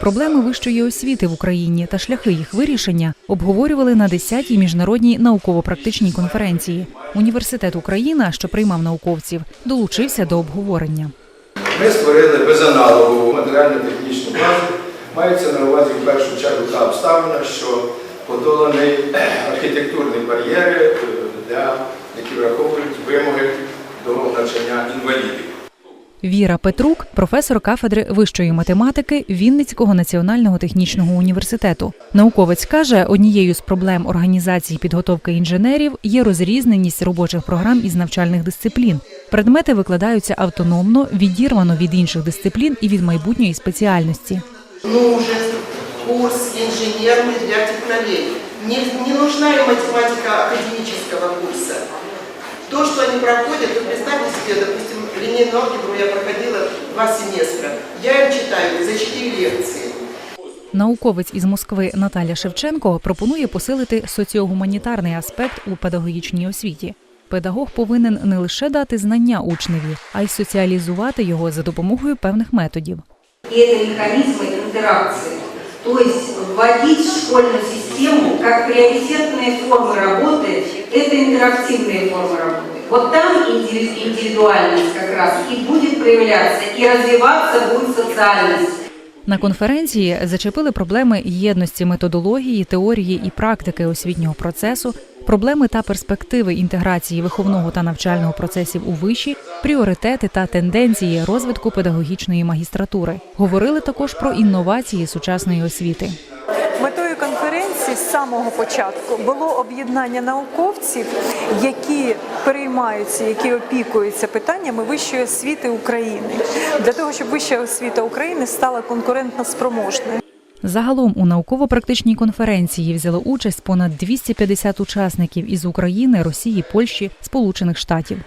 Проблеми вищої освіти в Україні та шляхи їх вирішення обговорювали на 10-й міжнародній науково-практичній конференції. Університет Україна, що приймав науковців, долучився до обговорення. Ми створили безаналогову матеріально-технічну базу. Мається на увазі в першу чергу та обставина, що подолані архітектурні бар'єри, е, які враховують вимоги до навчання інвалідів. Віра Петрук, професор кафедри вищої математики Вінницького національного технічного університету. Науковець каже, однією з проблем організації підготовки інженерів є розрізненість робочих програм із навчальних дисциплін. Предмети викладаються автономно, відірвано від інших дисциплін і від майбутньої спеціальності. нужен курс инженерный для технолей. Не, не нужна математика академического курса. То, что они проходят, вы представьте себе, допустим, линейную алгебру я проходила два семестра. Я им читаю за четыре лекции. Науковець із Москви Наталя Шевченко пропонує посилити соціогуманітарний аспект у педагогічній освіті. Педагог повинен не лише дати знання учневі, а й соціалізувати його за допомогою певних методів. И это механизмы интеракции. То есть вводить в школьную систему как приоритетные формы работы, это интерактивные формы работы. Вот там индиви- индивидуальность как раз и будет проявляться, и развиваться будет. На конференції зачепили проблеми єдності методології, теорії і практики освітнього процесу, проблеми та перспективи інтеграції виховного та навчального процесів у виші, пріоритети та тенденції розвитку педагогічної магістратури. Говорили також про інновації сучасної освіти. Конференції з самого початку було об'єднання науковців, які переймаються, які опікуються питаннями вищої освіти України, для того, щоб вища освіта України стала конкурентно спроможною. Загалом у науково-практичній конференції взяло участь понад 250 учасників із України, Росії, Польщі, Сполучених Штатів.